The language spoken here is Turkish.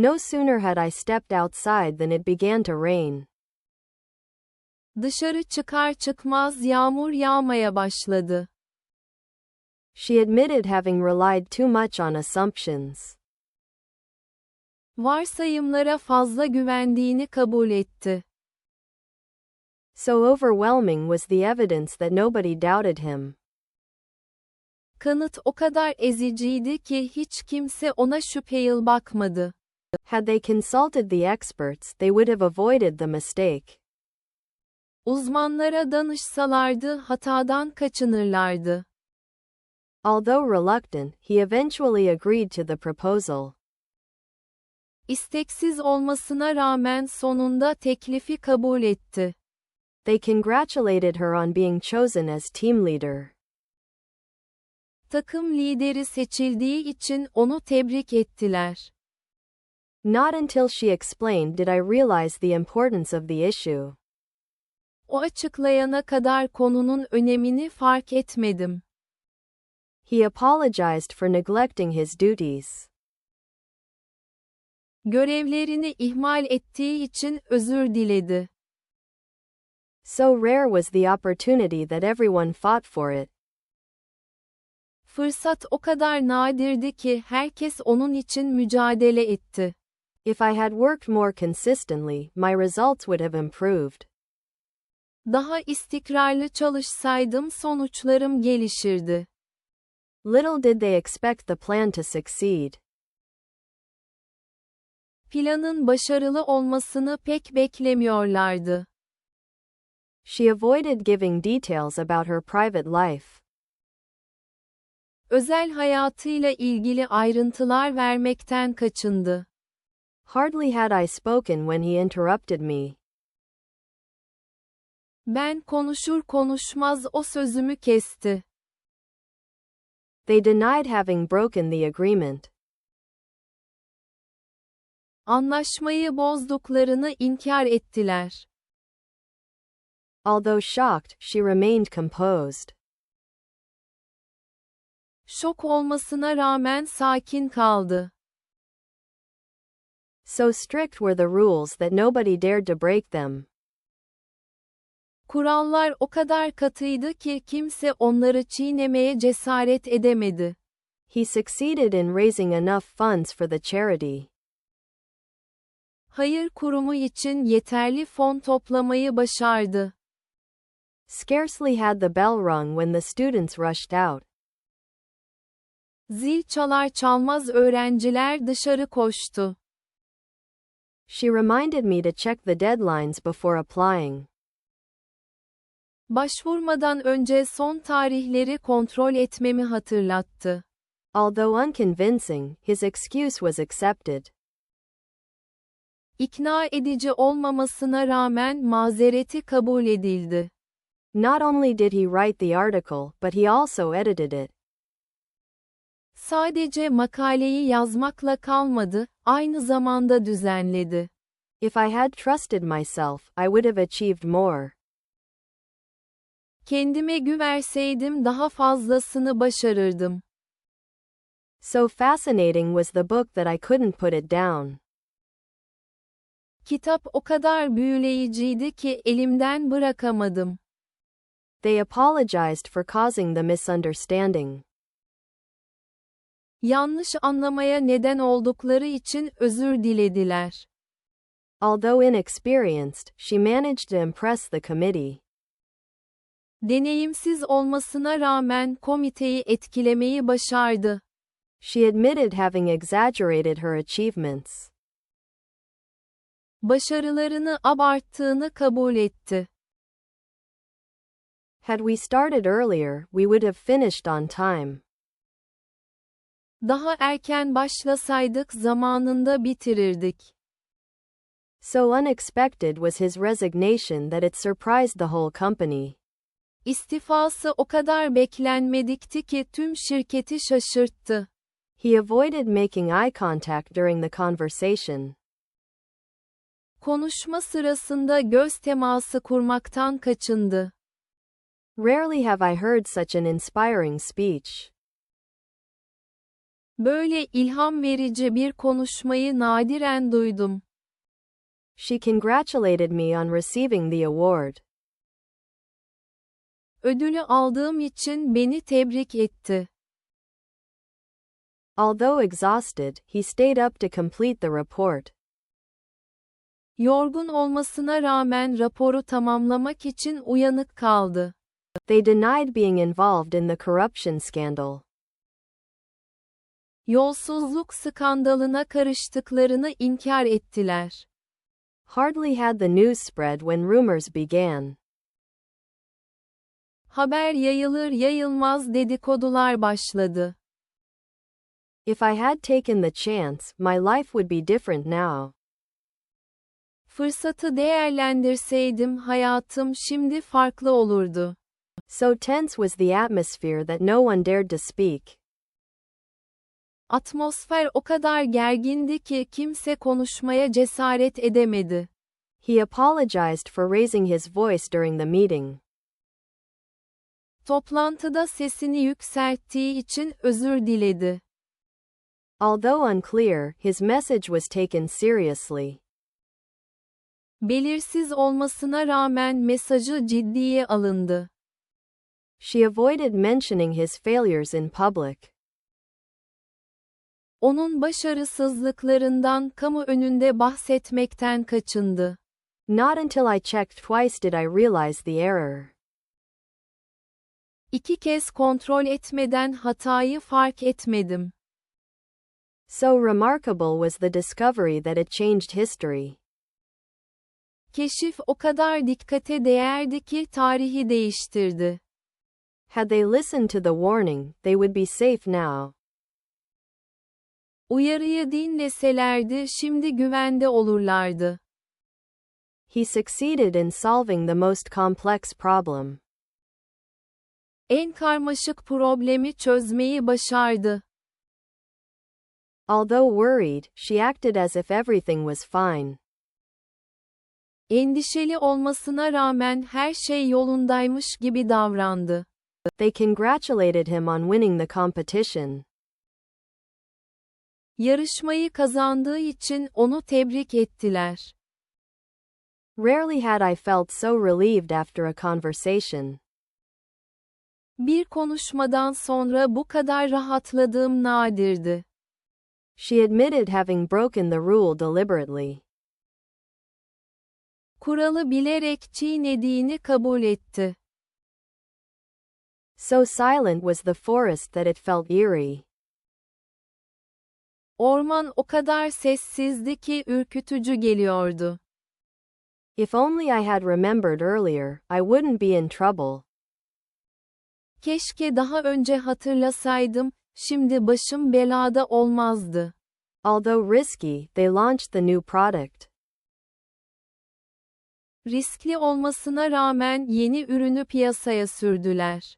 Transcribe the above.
No sooner had I stepped outside than it began to rain. Dışarı çıkar çıkmaz yağmur yağmaya başladı. She admitted having relied too much on assumptions. Varsayımlara fazla güvendiğini kabul etti. So overwhelming was the evidence that nobody doubted him. Kanıt o kadar eziciydi ki hiç kimse ona şüpheyil bakmadı. Had they consulted the experts, they would have avoided the mistake. Uzmanlara danışsalardı hatadan kaçınırlardı. Although reluctant, he eventually agreed to the proposal. İsteksiz olmasına rağmen sonunda teklifi kabul etti. They congratulated her on being chosen as team leader. Takım lideri seçildiği için onu tebrik ettiler. Not until she explained did I realize the importance of the issue. O açıklayana kadar konunun önemini fark etmedim. He apologized for neglecting his duties. Görevlerini ihmal ettiği için özür diledi. So rare was the opportunity that everyone fought for it. Fırsat o kadar nadirdi ki herkes onun için mücadele etti. If I had worked more consistently, my results would have improved. Daha istikrarlı çalışsaydım sonuçlarım gelişirdi. Little did they expect the plan to succeed. Planın başarılı olmasını pek beklemiyorlardı. She avoided giving details about her private life. Özel hayatıyla ilgili ayrıntılar vermekten kaçındı. Hardly had I spoken when he interrupted me. Ben konuşur konuşmaz o sözümü kesti. They denied having broken the agreement. Anlaşmayı bozduklarını inkar ettiler. Although shocked, she remained composed. Şok olmasına rağmen sakin kaldı. So strict were the rules that nobody dared to break them. Kurallar o kadar katıydı ki kimse onları çiğnemeye cesaret edemedi. He succeeded in raising enough funds for the charity. Hayır kurumu için yeterli fon toplamayı başardı. Scarcely had the bell rung when the students rushed out. Zil çalar çalmaz öğrenciler dışarı koştu. She reminded me to check the deadlines before applying. Başvurmadan önce son tarihleri kontrol etmemi hatırlattı. Although unconvincing, his excuse was accepted. İkna edici olmamasına rağmen mazereti kabul edildi. Not only did he write the article, but he also edited it. Sadece makaleyi yazmakla kalmadı, aynı zamanda düzenledi. If I had trusted myself, I would have achieved more. Kendime güverseydim daha fazlasını başarırdım. So fascinating was the book that I couldn't put it down. Kitap o kadar büyüleyiciydi ki elimden bırakamadım. They apologized for causing the misunderstanding. Yanlış anlamaya neden oldukları için özür dilediler. Although inexperienced, she managed to impress the committee. Deneyimsiz olmasına rağmen komiteyi etkilemeyi başardı. She admitted having exaggerated her achievements. Başarılarını abarttığını kabul etti. Had we started earlier, we would have finished on time. Daha erken başlasaydık zamanında bitirirdik. So unexpected was his resignation that it surprised the whole company. İstifası o kadar beklenmedikti ki tüm şirketi şaşırttı. He avoided making eye contact during the conversation. Konuşma sırasında göz teması kurmaktan kaçındı. Rarely have I heard such an inspiring speech. Böyle ilham verici bir konuşmayı nadiren duydum. She congratulated me on receiving the award. Ödülü aldığım için beni tebrik etti. Although exhausted, he stayed up to complete the report. Yorgun olmasına rağmen raporu tamamlamak için uyanık kaldı. They denied being involved in the corruption scandal. Yolsuzluk skandalına karıştıklarını inkar ettiler. Hardly had the news spread when rumors began. Haber yayılır yayılmaz dedikodular başladı. If I had taken the chance, my life would be different now. Fırsatı değerlendirseydim hayatım şimdi farklı olurdu. So tense was the atmosphere that no one dared to speak. Atmosfer o kadar gergindi ki kimse konuşmaya cesaret edemedi. He apologized for raising his voice during the meeting. Toplantıda sesini yükselttiği için özür diledi. Although unclear, his message was taken seriously. Belirsiz olmasına rağmen mesajı ciddiye alındı. She avoided mentioning his failures in public. Onun başarısızlıklarından kamu önünde bahsetmekten kaçındı. Not until I checked twice did I realize the error. İki kez kontrol etmeden hatayı fark etmedim. So remarkable was the discovery that it changed history. Keşif o kadar dikkate değerdi ki tarihi değiştirdi. Had they listened to the warning, they would be safe now. Uyarıyı dinleselerdi şimdi güvende olurlardı. He succeeded in solving the most complex problem. En karmaşık problemi çözmeyi başardı. Although worried, she acted as if everything was fine. Endişeli olmasına rağmen her şey yolundaymış gibi davrandı. They congratulated him on winning the competition. Yarışmayı kazandığı için onu tebrik ettiler. Rarely had I felt so relieved after a conversation. Bir konuşmadan sonra bu kadar rahatladığım nadirdi. She admitted having broken the rule deliberately. Kuralı bilerek çiğnediğini kabul etti. So silent was the forest that it felt eerie. Orman o kadar sessizdi ki ürkütücü geliyordu. If only I had remembered earlier, I wouldn't be in trouble. Keşke daha önce hatırlasaydım, şimdi başım belada olmazdı. Although risky, they launched the new product. Riskli olmasına rağmen yeni ürünü piyasaya sürdüler.